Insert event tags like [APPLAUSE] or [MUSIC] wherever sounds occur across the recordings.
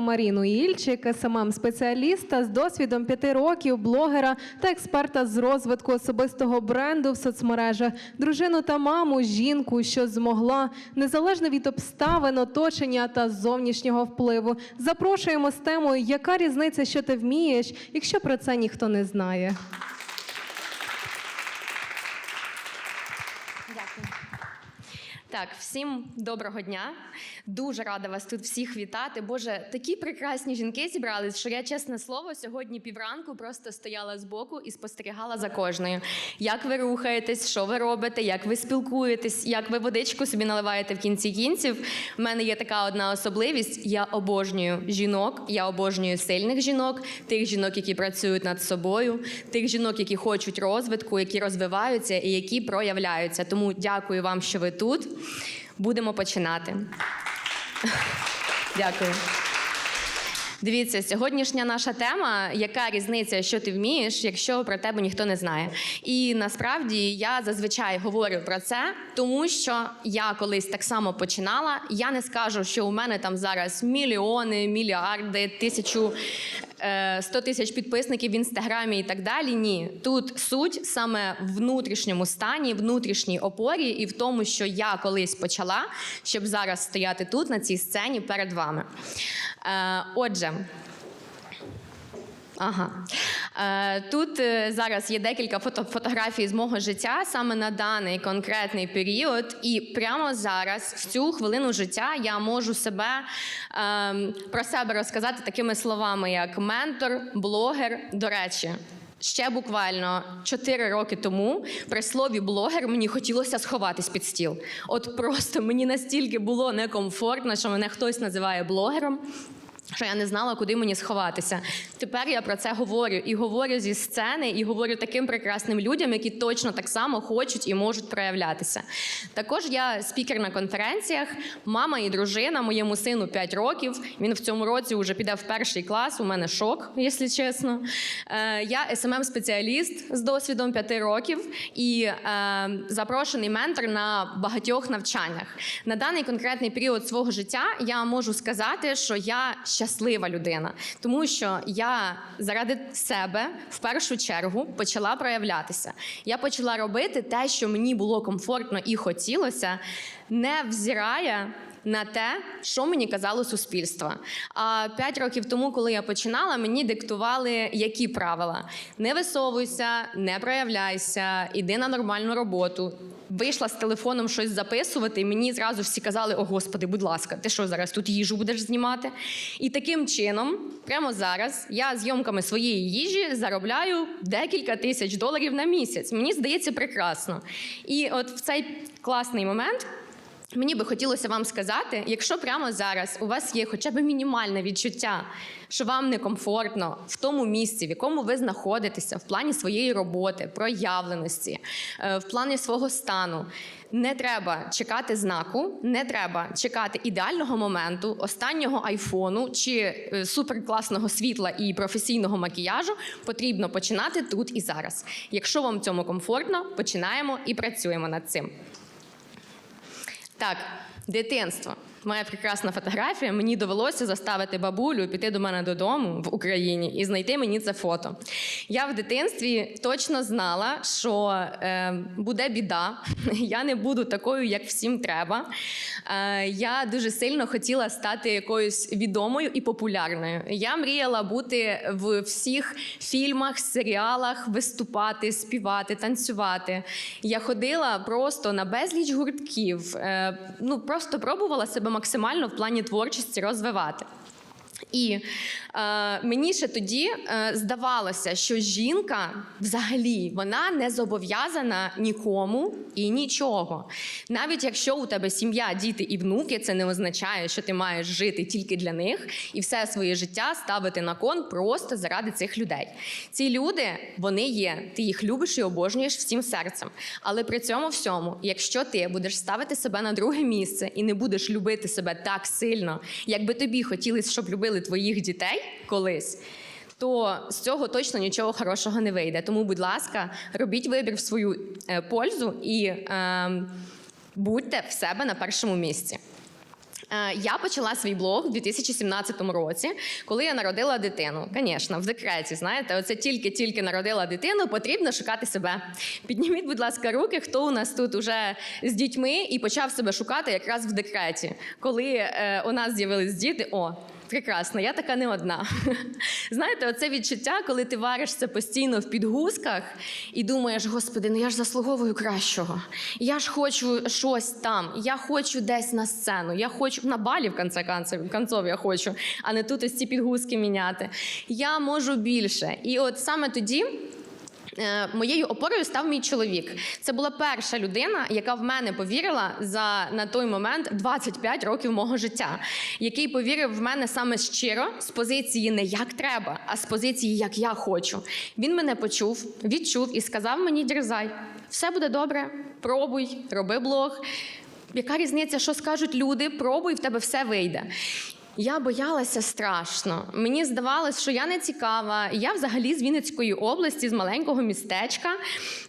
Маріну Ільчик, СММ спеціаліста з досвідом п'яти років, блогера та експерта з розвитку особистого бренду в соцмережах, дружину та маму, жінку, що змогла незалежно від обставин, оточення та зовнішнього впливу. Запрошуємо з темою, яка різниця, що ти вмієш, якщо про це ніхто не знає. Дякую. Так, всім доброго дня. Дуже рада вас тут всіх вітати. Боже, такі прекрасні жінки зібрались, що я, чесне слово, сьогодні півранку просто стояла збоку і спостерігала за кожною. Як ви рухаєтесь, що ви робите, як ви спілкуєтесь, як ви водичку собі наливаєте в кінці кінців. У мене є така одна особливість: я обожнюю жінок, я обожнюю сильних жінок, тих жінок, які працюють над собою, тих жінок, які хочуть розвитку, які розвиваються і які проявляються. Тому дякую вам, що ви тут. Будемо починати. Дякую. Дивіться, сьогоднішня наша тема, яка різниця, що ти вмієш, якщо про тебе ніхто не знає. І насправді я зазвичай говорю про це, тому що я колись так само починала. Я не скажу, що у мене там зараз мільйони, мільярди, тисячу. е, 100 тисяч підписників в інстаграмі і так далі. Ні, тут суть саме в внутрішньому стані, внутрішній опорі, і в тому, що я колись почала, щоб зараз стояти тут на цій сцені перед вами. Е, Ага. Е, тут е, зараз є декілька фото- фотографій з мого життя саме на даний конкретний період. І прямо зараз, в цю хвилину життя, я можу себе ем, про себе розказати такими словами, як ментор, блогер. До речі. Ще буквально 4 роки тому при слові блогер мені хотілося сховатись під стіл. От просто мені настільки було некомфортно, що мене хтось називає блогером що я не знала, куди мені сховатися. Тепер я про це говорю і говорю зі сцени, і говорю таким прекрасним людям, які точно так само хочуть і можуть проявлятися. Також я спікер на конференціях, мама і дружина, моєму сину 5 років. Він в цьому році вже піде в перший клас. У мене шок, якщо чесно. Е, Я smm спеціаліст з досвідом 5 років і е, запрошений ментор на багатьох навчаннях. На даний конкретний період свого життя я можу сказати, що я щаслива людина, тому що я заради себе в першу чергу почала проявлятися. Я почала робити те, що мені було комфортно і хотілося, не взирає. На те, що мені казало суспільство. А п'ять років тому, коли я починала, мені диктували які правила: не висовуйся, не проявляйся, іди на нормальну роботу. Вийшла з телефоном щось записувати, і мені зразу всі казали: О, господи, будь ласка, ти що зараз тут їжу будеш знімати? І таким чином, прямо зараз, я зйомками своєї їжі заробляю декілька тисяч доларів на місяць. Мені здається прекрасно. І от в цей класний момент. Мені би хотілося вам сказати, якщо прямо зараз у вас є хоча б мінімальне відчуття, що вам некомфортно в тому місці, в якому ви знаходитеся, в плані своєї роботи, проявленості, е, в плані свого стану. Не треба чекати знаку, не треба чекати ідеального моменту, останнього айфону чи е, суперкласного світла і професійного макіяжу. Потрібно починати тут і зараз. Якщо вам в цьому комфортно, починаємо і працюємо над цим. Так, дитинство. Моя прекрасна фотографія. Мені довелося заставити бабулю піти до мене додому в Україні і знайти мені це фото. Я в дитинстві точно знала, що е, буде біда. [LAUGHS] Я не буду такою, як всім треба. Е, я дуже сильно хотіла стати якоюсь відомою і популярною. Я мріяла бути в всіх фільмах, серіалах, виступати, співати, танцювати. Я ходила просто на безліч гуртків. Е, ну просто пробувала себе максимально в плані творчості розвивати. І е, мені ще тоді е, здавалося, що жінка взагалі вона не зобов'язана нікому і нічого. Навіть якщо у тебе сім'я, діти і внуки, це не означає, що ти маєш жити тільки для них і все своє життя ставити на кон просто заради цих людей. Ці люди вони є. Ти їх любиш і обожнюєш всім серцем. Але при цьому всьому, якщо ти будеш ставити себе на друге місце і не будеш любити себе так сильно, як би тобі хотілося, щоб любили твоїх дітей колись. То з цього точно нічого хорошого не вийде. Тому, будь ласка, робіть вибір в свою е, пользу і е, будьте в себе на першому місці. Е, Я почала свій блог у 2017 році, коли я народила дитину. Звісно, в декреті. Знаєте, оце тільки-тільки народила дитину, потрібно шукати себе. Підніміть, будь ласка, руки, хто у нас тут уже з дітьми і почав себе шукати якраз в декреті. Коли е, у нас з'явились діти, о. Прекрасно, я така не одна. [LAUGHS] Знаєте, оце відчуття, коли ти варишся постійно в підгузках і думаєш, господи, ну я ж заслуговую кращого. Я ж хочу щось там, я хочу десь на сцену, я хочу на балі, в конце концов, я хочу, а не тут ось ці підгузки міняти. Я можу більше. І от саме тоді. Е, Моєю опорою став мій чоловік. Це була перша людина, яка в мене повірила за на той момент 25 років мого життя, який повірив в мене саме щиро з позиції не як треба, а з позиції як я хочу. Він мене почув, відчув і сказав мені: дерзай, все буде добре, пробуй, роби блог. Яка різниця, що скажуть люди? Пробуй, в тебе все вийде. Я боялася страшно. Мені здавалось, що я не цікава. Я взагалі з Вінницької області, з маленького містечка.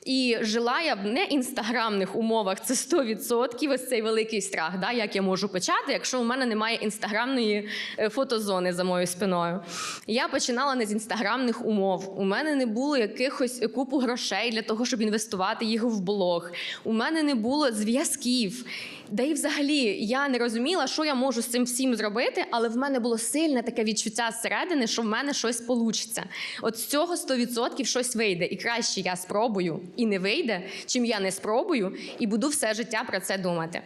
І жила я в не інстаграмних умовах. Це 100% ось цей великий страх. Да? Як я можу почати, якщо у мене немає інстаграмної е, фотозони за моєю спиною. Я починала не з інстаграмних умов. У мене не було якихось е, купу грошей для того, щоб інвестувати їх в блог. У мене не було зв'язків. Да і взагалі я не розуміла, що я можу з цим всім зробити, але в мене було сильне таке відчуття зсередини, що в мене щось получиться. От з цього 100% щось вийде. І краще я спробую і не вийде, чим я не спробую і буду все життя про це думати.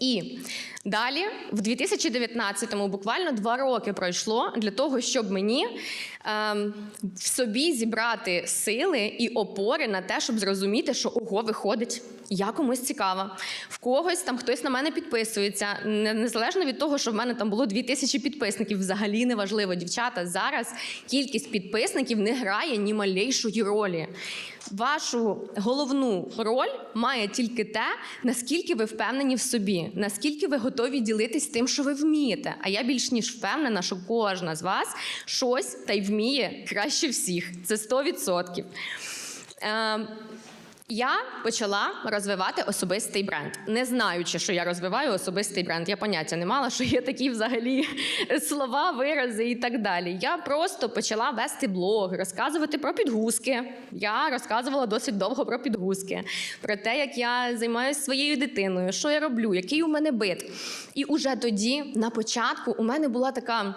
І далі, в 2019-му, буквально два роки пройшло для того, щоб мені ем, в собі зібрати сили і опори на те, щоб зрозуміти, що ого, виходить, я комусь цікава. В когось там хтось на мене підписується. Незалежно від того, що в мене там було 2000 підписників, взагалі не важливо. Дівчата, зараз кількість підписників не грає ні малейшої ролі. Вашу головну роль має тільки те, наскільки ви впевнені в собі, наскільки ви готові ділитись тим, що ви вмієте. А я більш ніж впевнена, що кожна з вас щось та й вміє краще всіх. Це 100%. Е, я почала розвивати особистий бренд, не знаючи, що я розвиваю особистий бренд. Я поняття не мала, що є такі взагалі [LAUGHS] слова, вирази і так далі. Я просто почала вести блог, розказувати про підгузки. Я розказувала досить довго про підгузки, про те, як я займаюся своєю дитиною, що я роблю, який у мене бит. І уже тоді, на початку, у мене була така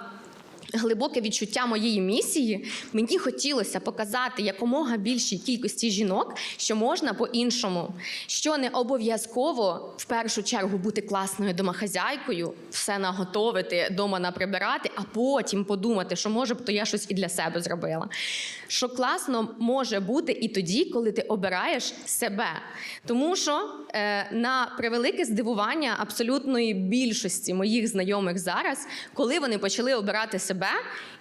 глибоке відчуття моєї місії, мені хотілося показати якомога більшій кількості жінок, що можна по-іншому, що не обов'язково в першу чергу бути класною домохазяйкою, все наготовити, дома наприбирати, а потім подумати, що може б то я щось і для себе зробила. Що класно може бути і тоді, коли ти обираєш себе. Тому що е, на превелике здивування абсолютної більшості моїх знайомих зараз, коли вони почали обирати себе,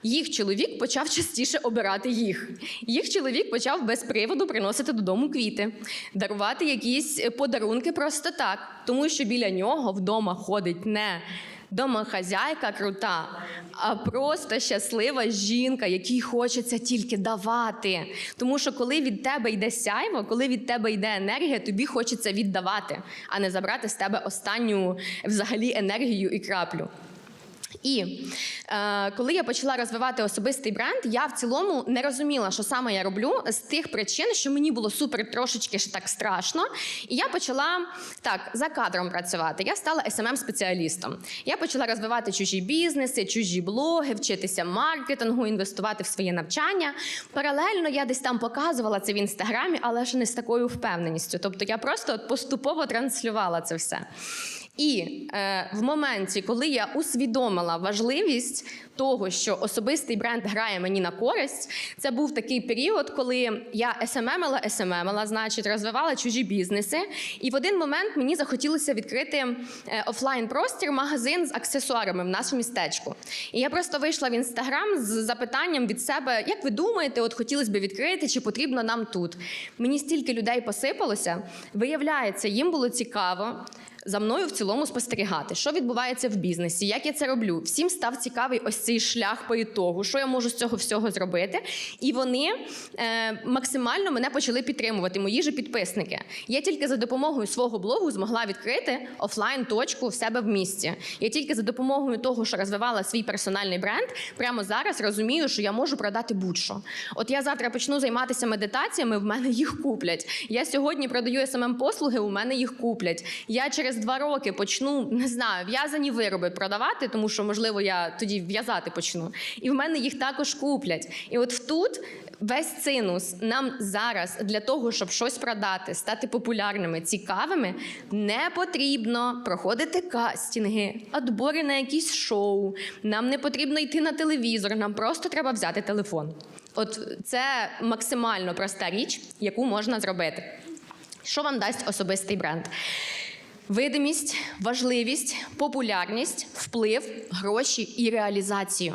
їх чоловік почав частіше обирати їх. Їх чоловік почав без приводу приносити додому квіти, дарувати якісь подарунки просто так, тому що біля нього вдома ходить не домохазяйка крута, а просто щаслива жінка, якій хочеться тільки давати. Тому що коли від тебе йде сяйво, коли від тебе йде енергія, тобі хочеться віддавати, а не забрати з тебе останню взагалі енергію і краплю. І е, коли я почала розвивати особистий бренд, я в цілому не розуміла, що саме я роблю з тих причин, що мені було супер трошечки ще так страшно. І я почала так за кадром працювати. Я стала smm спеціалістом Я почала розвивати чужі бізнеси, чужі блоги, вчитися маркетингу, інвестувати в своє навчання. Паралельно я десь там показувала це в інстаграмі, але ж не з такою впевненістю. Тобто я просто поступово транслювала це все. І е, в моменті, коли я усвідомила важливість того, що особистий бренд грає мені на користь, це був такий період, коли я СММила, СММила, значить, розвивала чужі бізнеси. І в один момент мені захотілося відкрити е, офлайн простір, магазин з аксесуарами в нашому містечку. І я просто вийшла в інстаграм з запитанням від себе: як ви думаєте, от хотілося б відкрити, чи потрібно нам тут? Мені стільки людей посипалося. Виявляється, їм було цікаво. За мною в цілому спостерігати, що відбувається в бізнесі, як я це роблю. Всім став цікавий ось цей шлях по ітогу, що я можу з цього всього зробити. І вони е, максимально мене почали підтримувати, мої же підписники. Я тільки за допомогою свого блогу змогла відкрити офлайн точку в себе в місті. Я тільки за допомогою того, що розвивала свій персональний бренд, прямо зараз розумію, що я можу продати будь-що. От я завтра почну займатися медитаціями, в мене їх куплять. Я сьогодні продаю смм послуги, у мене їх куплять. Я через два роки почну не знаю, в'язані вироби продавати, тому що можливо я тоді в'язати почну. І в мене їх також куплять. І от тут весь цинус нам зараз для того, щоб щось продати, стати популярними, цікавими, не потрібно проходити кастинги, отбори на якісь шоу. Нам не потрібно йти на телевізор. Нам просто треба взяти телефон. От це максимально проста річ, яку можна зробити. Що вам дасть особистий бренд? Видимість, важливість, популярність, вплив, гроші і реалізацію.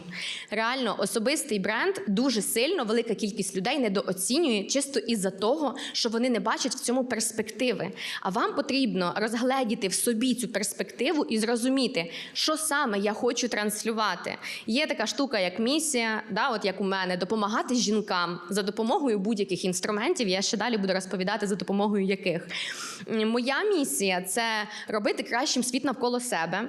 Реально, особистий бренд дуже сильно велика кількість людей недооцінює чисто із-за того, що вони не бачать в цьому перспективи. А вам потрібно розгледіти в собі цю перспективу і зрозуміти, що саме я хочу транслювати. Є така штука, як місія, да, от як у мене, допомагати жінкам за допомогою будь-яких інструментів. Я ще далі буду розповідати за допомогою яких. Моя місія це робити кращим світ навколо себе.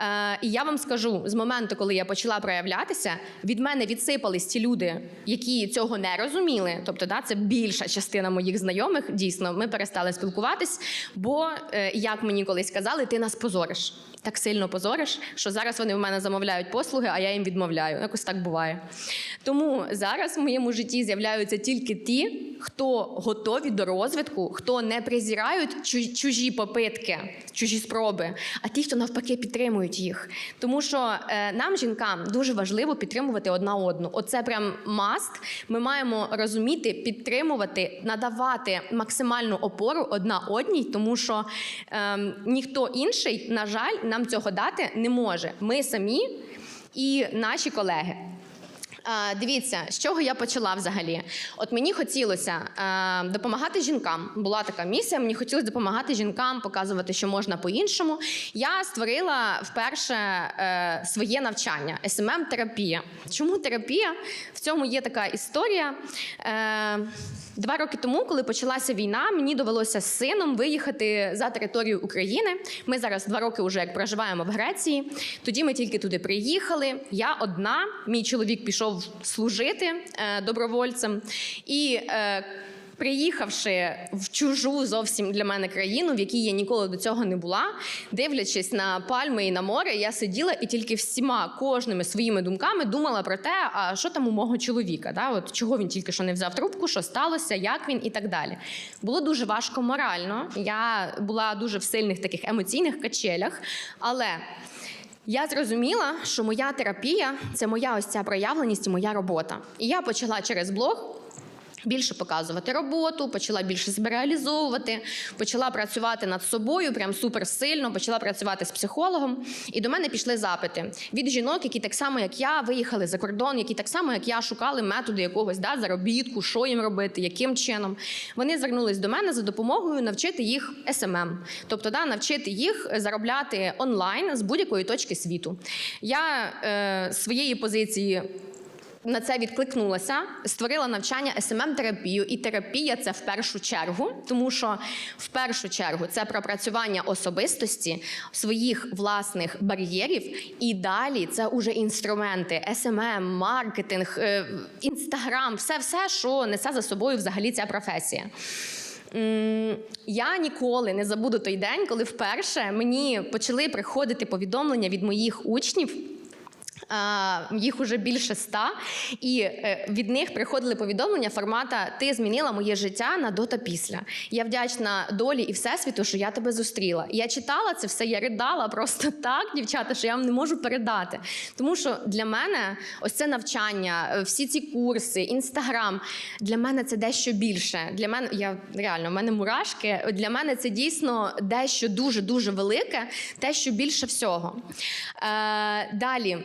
Е, і я вам скажу, з моменту, коли я почала проявлятися, від мене відсипались ті люди, які цього не розуміли. Тобто, да, це більша частина моїх знайомих. Дійсно, ми перестали спілкуватись, бо е, як мені колись казали, ти нас позориш. Так сильно позориш, що зараз вони в мене замовляють послуги, а я їм відмовляю. Якось так буває. Тому зараз в моєму житті з'являються тільки ті, хто готові до розвитку, хто не презирають чужі попитки, чужі спроби, а ті, хто навпаки підтримують їх. Тому що е, нам, жінкам, дуже важливо підтримувати одна одну. Оце прям маст. Ми маємо розуміти, підтримувати, надавати максимальну опору одна одній, тому що е, ніхто інший, на жаль, нам цього дати не може. Ми самі і наші колеги. Дивіться, з чого я почала взагалі. От мені хотілося е, допомагати жінкам. Була така місія. Мені хотілося допомагати жінкам, показувати, що можна по-іншому. Я створила вперше е, своє навчання smm терапія Чому терапія? В цьому є така історія. Е, Два роки тому, коли почалася війна, мені довелося з сином виїхати за територію України. Ми зараз два роки вже як проживаємо в Греції. Тоді ми тільки туди приїхали. Я одна, мій чоловік пішов служити е, добровольцем. І е, Приїхавши в чужу зовсім для мене країну, в якій я ніколи до цього не була, дивлячись на пальми і на море, я сиділа і тільки всіма кожними своїми думками думала про те, а що там у мого чоловіка, да? от чого він тільки що не взяв трубку, що сталося, як він і так далі. Було дуже важко морально. Я була дуже в сильних таких емоційних качелях, але. Я зрозуміла, що моя терапія це моя ось ця проявленість і моя робота. І я почала через блог більше показувати роботу, почала більше себе реалізовувати, почала працювати над собою, прям супер сильно, почала працювати з психологом. І до мене пішли запити від жінок, які так само, як я, виїхали за кордон, які так само, як я, шукали методи якогось да, заробітку, що їм робити, яким чином. Вони звернулись до мене за допомогою навчити їх SMM, тобто да, навчити їх заробляти онлайн з будь-якої точки світу. Я е, своєї позиції на це відкликнулася, створила навчання smm терапію і терапія це в першу чергу, тому що в першу чергу це пропрацювання особистості, своїх власних бар'єрів, і далі це уже інструменти, SMM, маркетинг, е, інстаграм, все, все, що несе за собою взагалі ця професія. Я ніколи не забуду той день, коли вперше мені почали приходити повідомлення від моїх учнів. Їх уже більше ста, і е, від них приходили повідомлення формата Ти змінила моє життя на до та після. Я вдячна долі і всесвіту, що я тебе зустріла. Я читала це все, я ридала просто [LAUGHS] так, дівчата, що я вам не можу передати. Тому що для мене ось це навчання, е, всі ці курси, інстаграм для мене це дещо більше. Для мене я реально в мене мурашки. Для мене це дійсно дещо дуже дуже велике, те, що більше всього. Е, далі.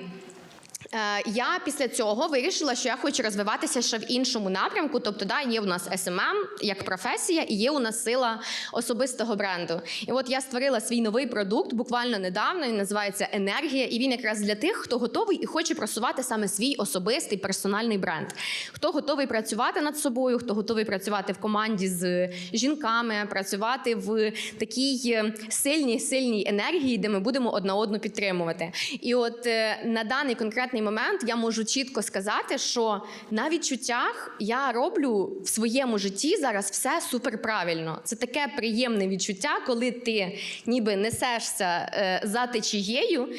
Е, Я після цього вирішила, що я хочу розвиватися ще в іншому напрямку. Тобто, да, є у нас SMM як професія, і є у нас сила особистого бренду. І от я створила свій новий продукт буквально недавно. Він називається Енергія. І він якраз для тих, хто готовий і хоче просувати саме свій особистий персональний бренд. Хто готовий працювати над собою, хто готовий працювати в команді з жінками, працювати в такій е, сильній, сильній енергії, де ми будемо одна одну підтримувати. І от е, на даний конкретний момент я можу чітко сказати, що на відчуттях я роблю в своєму житті зараз все супер правильно. Це таке приємне відчуття, коли ти ніби несешся е, за течією.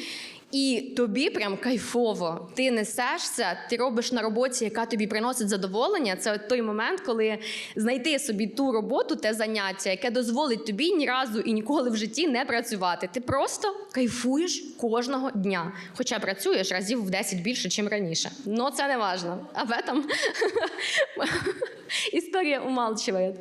І тобі прям кайфово. Ти несешся, ти робиш на роботі, яка тобі приносить задоволення. Це той момент, коли знайти собі ту роботу, те заняття, яке дозволить тобі ні разу і ніколи в житті не працювати. Ти просто кайфуєш кожного дня. Хоча працюєш разів в 10 більше, ніж раніше. Ну це не важно. А в этом [LAUGHS] історія умалчує.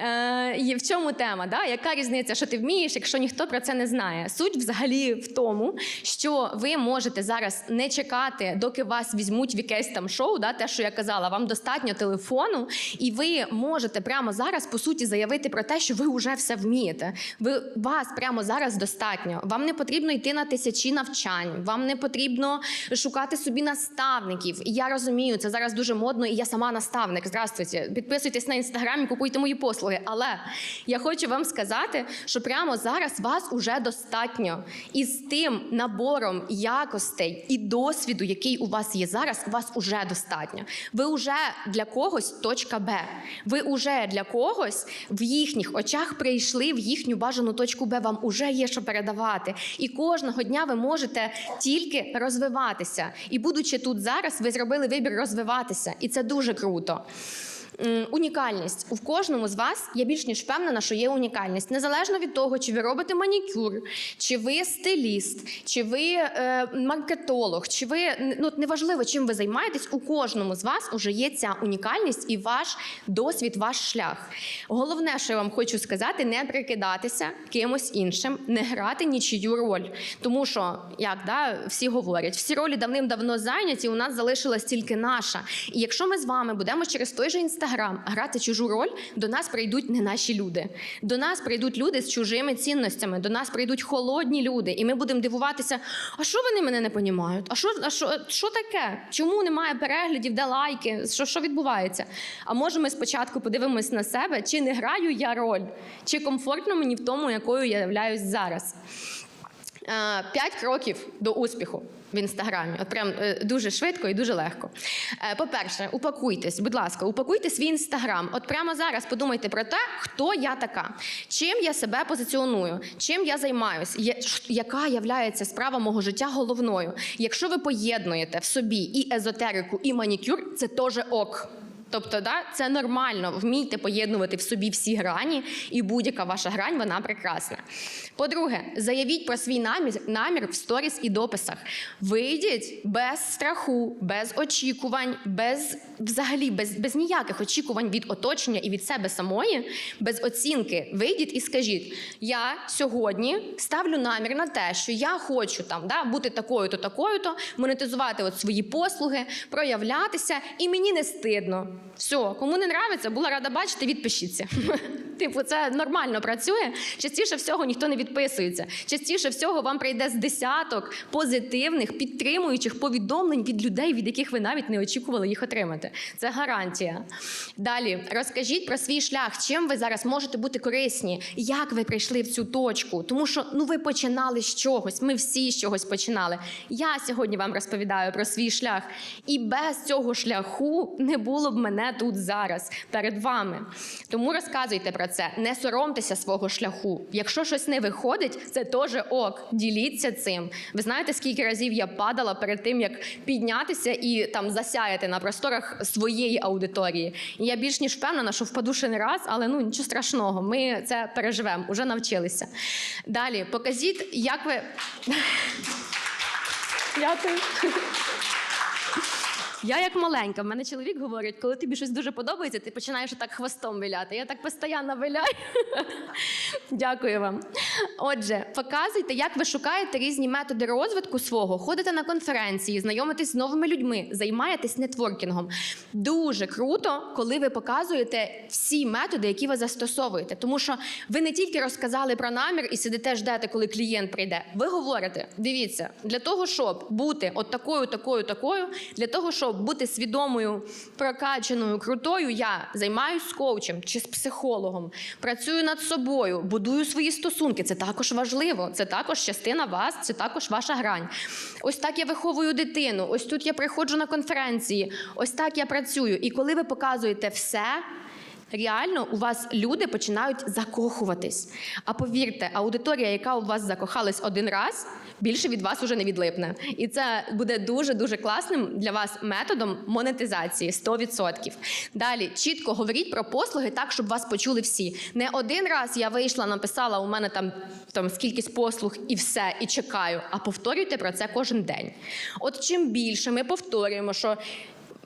Е, в чому тема? Да? Яка різниця, що ти вмієш, якщо ніхто про це не знає? Суть взагалі в тому, що ви можете зараз не чекати, доки вас візьмуть в якесь там шоу, да? те, що я казала, вам достатньо телефону, і ви можете прямо зараз по суті заявити про те, що ви вже все вмієте. Ви вас прямо зараз достатньо. Вам не потрібно йти на тисячі навчань, вам не потрібно шукати собі наставників. Я розумію, це зараз дуже модно, і я сама наставник. Здравствуйте, підписуйтесь на інстаграм і купуйте мої послуги. Але я хочу вам сказати, що прямо зараз вас уже достатньо. І з тим набором якостей і досвіду, який у вас є зараз, вас уже достатньо. Ви вже для когось точка Б. Ви вже для когось в їхніх очах прийшли в їхню бажану точку Б. Вам уже є що передавати. І кожного дня ви можете тільки розвиватися. І будучи тут зараз, ви зробили вибір розвиватися, і це дуже круто. Унікальність у кожному з вас я більш ніж впевнена, що є унікальність. Незалежно від того, чи ви робите манікюр, чи ви стиліст, чи ви е, маркетолог, чи ви ну неважливо, чим ви займаєтесь. У кожному з вас уже є ця унікальність і ваш досвід, ваш шлях. Головне, що я вам хочу сказати, не прикидатися кимось іншим, не грати нічию роль. Тому що, як да, всі говорять, всі ролі давним-давно зайняті. У нас залишилась тільки наша. І якщо ми з вами будемо через той же інстаграм грати чужу роль, до нас прийдуть не наші люди. До нас прийдуть люди з чужими цінностями. До нас прийдуть холодні люди, і ми будемо дивуватися: а що вони мене не понімають? А що, а що, що таке? Чому немає переглядів, де лайки? Що, що відбувається? А може, ми спочатку подивимось на себе, чи не граю я роль, чи комфортно мені в тому, якою я являюсь зараз. Е, П'ять кроків до успіху в інстаграмі. От прям е, дуже швидко і дуже легко. Е, По-перше, упакуйтесь, будь ласка, упакуйте свій інстаграм. От прямо зараз подумайте про те, хто я така, чим я себе позиціоную, чим я займаюсь, яка являється справа мого життя головною. Якщо ви поєднуєте в собі і езотерику, і манікюр, це теж ок. Тобто, да, це нормально. Вмійте поєднувати в собі всі грані, і будь-яка ваша грань вона прекрасна. По-друге, заявіть про свій намір, намір в сторіс і дописах. Вийдіть без страху, без очікувань, без взагалі без, без ніяких очікувань від оточення і від себе самої, без оцінки. Вийдіть і скажіть: я сьогодні ставлю намір на те, що я хочу там да, бути такою-то, такою-то, монетизувати от свої послуги, проявлятися, і мені не стидно. Все, кому не нравиться, була рада бачити, відпишіться. [LAUGHS] Типу, це нормально працює. Частіше всього ніхто не відписується. Частіше всього вам прийде з десяток позитивних, підтримуючих повідомлень від людей, від яких ви навіть не очікували їх отримати. Це гарантія. Далі розкажіть про свій шлях, чим ви зараз можете бути корисні, як ви прийшли в цю точку. Тому що ну ви починали з чогось. Ми всі з чогось починали. Я сьогодні вам розповідаю про свій шлях. І без цього шляху не було б мене тут зараз перед вами. Тому розказуйте про це, не соромтеся свого шляху. Якщо щось не виходить, це теж ок. Діліться цим. Ви знаєте, скільки разів я падала перед тим, як піднятися і там засяяти на просторах своєї аудиторії. І я більш ніж впевнена, що впаду ще не раз, але ну нічого страшного. Ми це переживемо, уже навчилися. Далі покажіть, як ви. [LAUGHS] Дякую. Я як маленька, в мене чоловік говорить, коли тобі щось дуже подобається, ти починаєш так хвостом виляти. Я так постійно виляю. Дякую вам. Отже, показуйте, як ви шукаєте різні методи розвитку свого, ходите на конференції, знайомитесь з новими людьми, займаєтесь нетворкінгом. Дуже круто, коли ви показуєте всі методи, які ви застосовуєте. Тому що ви не тільки розказали про намір і сидите, ждете, коли клієнт прийде. Ви говорите: дивіться, для того, щоб бути от такою, такою, такою, для того, щоб бути свідомою, прокачаною, крутою, я займаюся з коучем чи з психологом, працюю над собою, будую свої стосунки. Це також важливо. Це також частина вас, це також ваша грань. Ось так я виховую дитину. Ось тут я приходжу на конференції. Ось так я працюю. І коли ви показуєте все. Реально у вас люди починають закохуватись. А повірте, аудиторія, яка у вас закохалась один раз, більше від вас уже не відлипне. І це буде дуже дуже класним для вас методом монетизації 100%. Далі чітко говоріть про послуги так, щоб вас почули всі. Не один раз я вийшла, написала у мене там, там скількись послуг і все, і чекаю. А повторюйте про це кожен день. От чим більше ми повторюємо, що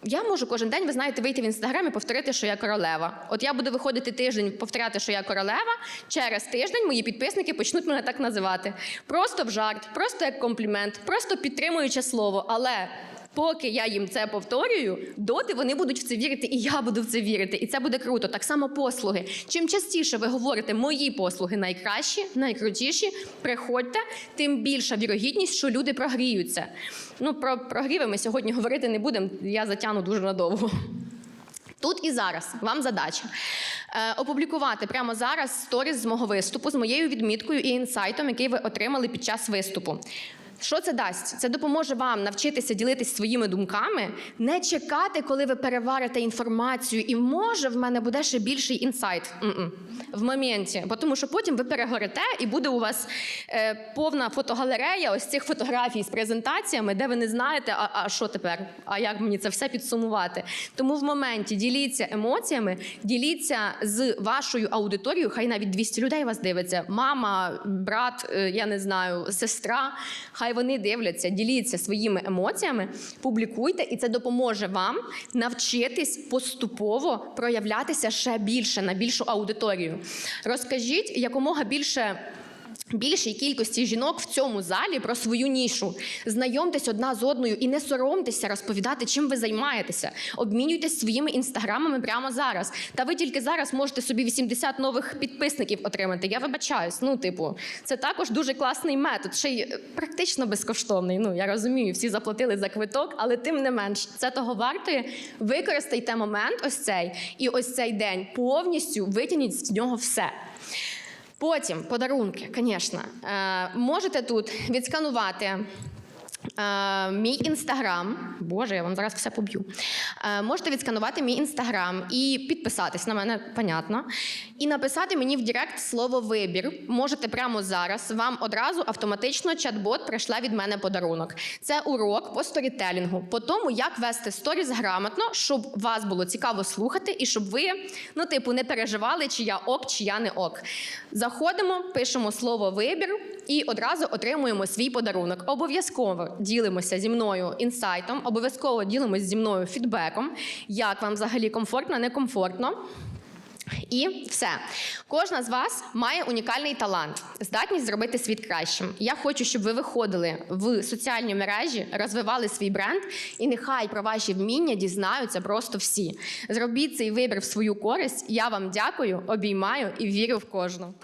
я можу кожен день, ви знаєте, вийти в інстаграм і повторити, що я королева. От я буду виходити тиждень, повторяти, що я королева. Через тиждень мої підписники почнуть мене так називати. Просто в жарт, просто як комплімент, просто підтримуюче слово. Але поки я їм це повторюю, доти вони будуть в це вірити, і я буду в це вірити. І це буде круто. Так само послуги. Чим частіше ви говорите мої послуги найкращі, найкрутіші, приходьте, тим більша вірогідність, що люди прогріються. Ну про прогріви ми сьогодні говорити не будемо. Я затягну дуже надовго. Тут і зараз вам задача е, опублікувати прямо зараз сторіс з мого виступу з моєю відміткою і інсайтом, який ви отримали під час виступу. Що це дасть? Це допоможе вам навчитися ділитись своїми думками, не чекати, коли ви переварите інформацію, і може в мене буде ще більший інсайт М-м. в моменті. Бо тому що потім ви перегорите, і буде у вас е, повна фотогалерея ось цих фотографій з презентаціями, де ви не знаєте, а, а що тепер? А як мені це все підсумувати? Тому в моменті діліться емоціями, діліться з вашою аудиторією. Хай навіть 200 людей вас дивиться. Мама, брат, е, я не знаю, сестра. Хай вони дивляться, діліться своїми емоціями, публікуйте, і це допоможе вам навчитись поступово проявлятися ще більше на більшу аудиторію. Розкажіть якомога більше. Більшій кількості жінок в цьому залі про свою нішу. Знайомтесь одна з одною і не соромтеся розповідати, чим ви займаєтеся. Обмінюйтесь своїми інстаграмами прямо зараз. Та ви тільки зараз можете собі 80 нових підписників отримати. Я вибачаюсь. Ну, типу, це також дуже класний метод. Ще й е, практично безкоштовний. Ну я розумію, всі заплатили за квиток, але тим не менш, це того вартує. Використайте момент ось цей і ось цей день повністю витягніть з нього все. Потім подарунки, звісно. Е, можете тут відсканувати. Е, мій інстаграм, боже, я вам зараз все поб'ю. Е, можете відсканувати мій інстаграм і підписатись на мене, понятно. І написати мені в Директ слово вибір. Можете прямо зараз. Вам одразу автоматично чат-бот прийшла від мене подарунок. Це урок по сторітелінгу, по тому, як вести сторіс грамотно, щоб вас було цікаво слухати, і щоб ви, ну, типу, не переживали, чи я ок, чи я не ок. Заходимо, пишемо слово вибір і одразу отримуємо свій подарунок. Обов'язково ділимося зі мною інсайтом, обов'язково ділимося зі мною фідбеком, як вам взагалі комфортно, некомфортно. І все. Кожна з вас має унікальний талант, здатність зробити світ кращим. Я хочу, щоб ви виходили в соціальні мережі, розвивали свій бренд, і нехай про ваші вміння дізнаються просто всі. Зробіть цей вибір в свою користь. Я вам дякую, обіймаю і вірю в кожну.